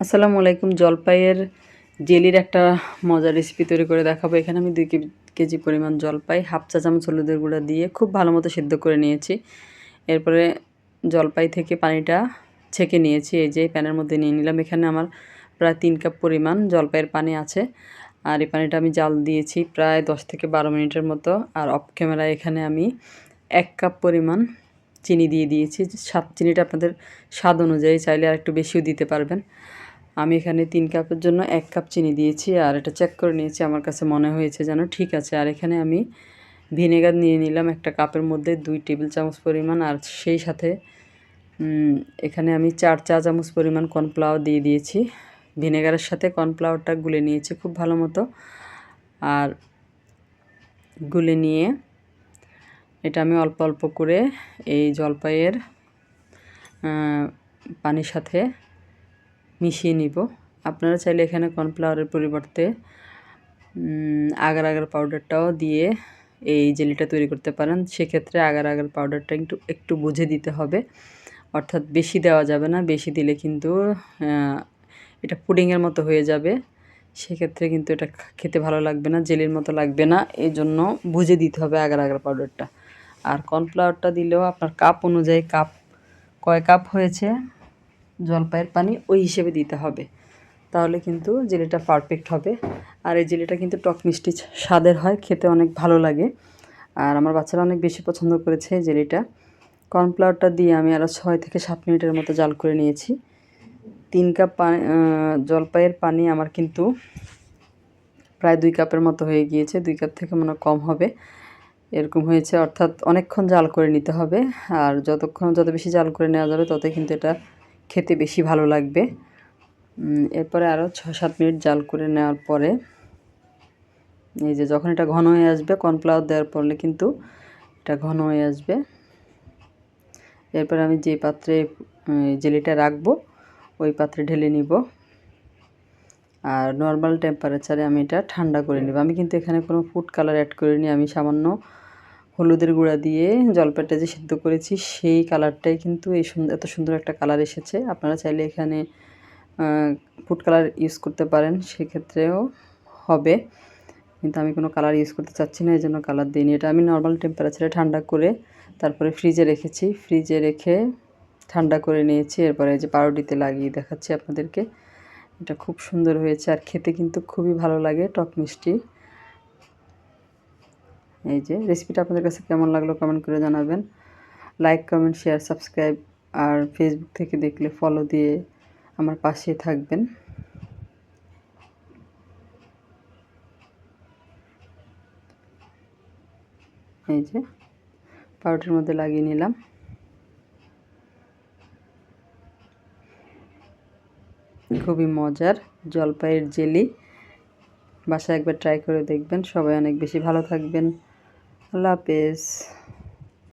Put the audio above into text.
আসসালামু আলাইকুম, জলপাইয়ের জেলির একটা মজার রেসিপি তৈরি করে দেখাবো। এখানে আমি দুই কেজি পরিমাণ জলপাই, হাফ চা চামচ হলুদের গুঁড়া দিয়ে খুব ভালো মতো সেদ্ধ করে নিয়েছি। এরপরে জলপাই থেকে পানিটা ছেঁকে নিয়েছি, এই যে প্যানের মধ্যে নিয়ে নিলাম। এখানে আমার প্রায় তিন কাপ পরিমাণ জলপাইয়ের পানি আছে। আর এই পানিটা আমি জাল দিয়েছি প্রায় দশ থেকে বারো মিনিটের মতো। আর অফ ক্যামেরায় এখানে আমি এক কাপ পরিমাণ চিনি দিয়ে দিয়েছি। সাত চিনিটা আপনাদের স্বাদ অনুযায়ী চাইলে আর একটু বেশিও দিতে পারবেন। আমি এখানে তিন কাপের জন্য এক কাপ চিনি দিয়েছি আর এটা চেক করে নিয়েছি। আমার কাছে মনে হয়েছে যেন ঠিক আছে। আর এখানে আমি ভিনেগার নিয়ে নিলাম একটা কাপের মধ্যে দুই টেবিল চামচ পরিমাণ। আর সেই সাথে এখানে আমি চার চা চামচ পরিমাণ কর্নফ্লাওয়ার দিয়ে দিয়েছি। ভিনেগারের সাথে কর্নফ্লাওয়ারটা গুলে নিয়েছি খুব ভালো মতো। আর গুলে নিয়ে এটা আমি অল্প অল্প করে এই জলপাইয়ের পানির সাথে মিশিয়ে নিব। আপনারা চাইলে এখানে কর্নফ্লাওয়ারের পরিবর্তে আগার আগার পাউডারটাও দিয়ে এই জেলিটা তৈরি করতে পারেন। সেক্ষেত্রে আগার আগার পাউডারটা একটু একটু বুঝে দিতে হবে। অর্থাৎ বেশি দেওয়া যাবে না, বেশি দিলে কিন্তু এটা পুডিংয়ের মতো হয়ে যাবে। সেক্ষেত্রে কিন্তু এটা খেতে ভালো লাগবে না, জেলির মতো লাগবে না। এই জন্য বুঝে দিতে হবে আগার আগার পাউডারটা। আর কর্নফ্লাওয়ারটা দিলেও আপনার কাপ অনুযায়ী কাপ, কয় কাপ হয়েছে? জলপাইয়ের পানি ওই হিসেবে দিতে হবে। তাহলে কিন্তু জেলিটা পারফেক্ট হবে। আর এই জেলিটা কিন্তু টক মিষ্টি স্বাদের হয়, খেতে অনেক ভালো লাগে। আর আমার বাচ্চারা অনেক বেশি পছন্দ করেছে জেলিটা। কর্নফ্লাওয়ারটা দিয়ে আমি আরও ছয় থেকে সাত মিনিটের মতো জাল করে নিয়েছি। তিন কাপ পানি জলপাইয়ের পানি আমার কিন্তু প্রায় দুই কাপের মতো হয়ে গিয়েছে। দুই কাপ থেকে মনে কম হবে। এরকম হয়েছে, অর্থাৎ অনেকক্ষণ জাল করে নিতে হবে। আর যতক্ষণ, যত বেশি জাল করে নেওয়া যাবে, ততই কিন্তু এটা খেতে বেশি ভালো লাগবে। এরপরে আরও ছ সাত মিনিট জাল করে নেওয়ার পরে এই যে যখন এটা ঘন হয়ে আসবে, কর্নফ্লাওয়ার দেওয়ার পরলে কিন্তু এটা ঘন হয়ে আসবে। এরপরে আমি যে পাত্রে জেলিটা রাখব, ওই পাত্রে ঢেলে নিব। আর নর্মাল টেম্পারেচারে আমি এটা ঠান্ডা করে নেব। আমি কিন্তু এখানে কোনো ফুড কালার অ্যাড করিনি, আমি সামান্য হলুদের গুঁড়া দিয়ে জলপাইটা যে সিদ্ধ করেছি, সেই কালারটাই কিন্তু এই এত সুন্দর একটা কালার এসেছে। আপনারা চাইলে এখানে ফুড কালার ইউজ করতে পারেন, সেক্ষেত্রেও হবে। কিন্তু আমি কোনো কালার ইউজ করতে চাচ্ছি না এই জন্য কালার দিইনি। এটা আমি নর্মাল টেম্পারেচারে ঠান্ডা করে তারপরে ফ্রিজে রেখেছি। ফ্রিজে রেখে ঠান্ডা করে নিয়েছি। এরপরে যে পাউরুটিতে লাগিয়ে দেখাচ্ছি আপনাদেরকে। এটা খুব সুন্দর হয়েছে। আর খেতে কিন্তু খুবই ভালো লাগে, টক মিষ্টি। এই যে রেসিপিটা আপনাদের কাছে কেমন লাগল কমেন্ট করে জানাবেন। লাইক কমেন্ট শেয়ার সাবস্ক্রাইব আর ফেসবুক থেকে দেখলে ফলো দিয়ে আমার পাশে থাকবেন। এই যে পাউডারের মধ্যে লাগিয়ে নিলাম। খুবই মজার জলপাইয়ের জেলি। বাসায় একবার ট্রাই করে দেখবেন। সবাই অনেক বেশি ভালো থাকবেন। আল্লাহ হাফেজ